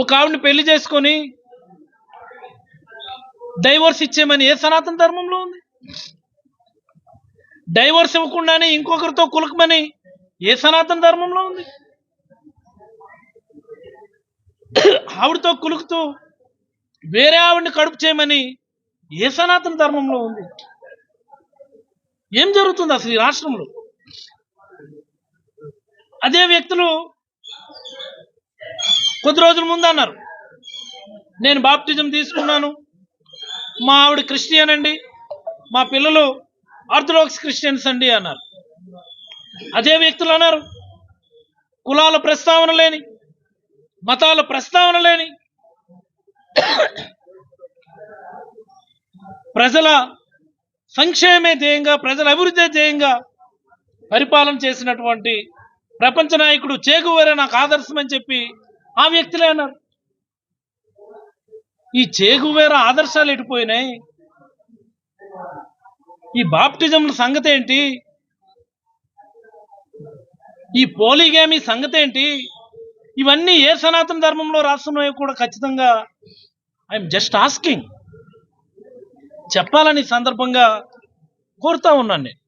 ఒక ఆవిడని పెళ్ళి చేసుకొని డైవోర్స్ ఇచ్చేమని ఏ సనాతన ధర్మంలో ఉంది? డైవోర్స్ ఇవ్వకుండానే ఇంకొకరితో కులకమని ఏ సనాతన ధర్మంలో ఉంది? ఆవిడతో కులుకుతూ వేరే ఆవిడని కడుపు చేయమని ఏ సనాతన ధర్మంలో ఉంది? ఏం జరుగుతుంది అసలు ఈ రాష్ట్రంలో? అదే వ్యక్తులు కొద్ది రోజుల ముందు అన్నారు. నేను బాప్టిజం తీసుకున్నాను. మా ఆవిడ క్రిస్టియన్ అండి. మా పిల్లలు ఆర్థడాక్స్ క్రిస్టియన్స్ అండి అన్నారు. అదే వ్యక్తులు అన్నారు. కులాల ప్రస్తావన లేని మతాల ప్రస్తావన లేని ప్రజల సంక్షేమే ధ్యేయంగా ప్రజల అభివృద్ధి ధ్యేయంగా పరిపాలన చేసినటువంటి ప్రపంచ నాయకుడు చేగువరే నాకు ఆదర్శమని చెప్పి ఆ వ్యక్తులే అన్నారు. ఈ చేగువేర ఆదర్శాలు ఎడిపోయినాయి ఈ బాప్టిజంల సంగతి ఏంటి ఈ పోలీగామి సంగతి ఏంటి ఇవన్నీ ఏ సనాతన ధర్మంలో రాస్తున్నాయో కూడా ఖచ్చితంగా ఐఎమ్ జస్ట్ ఆస్కింగ్. చెప్పాలని సందర్భంగా కోరుతా ఉన్నాను నేను.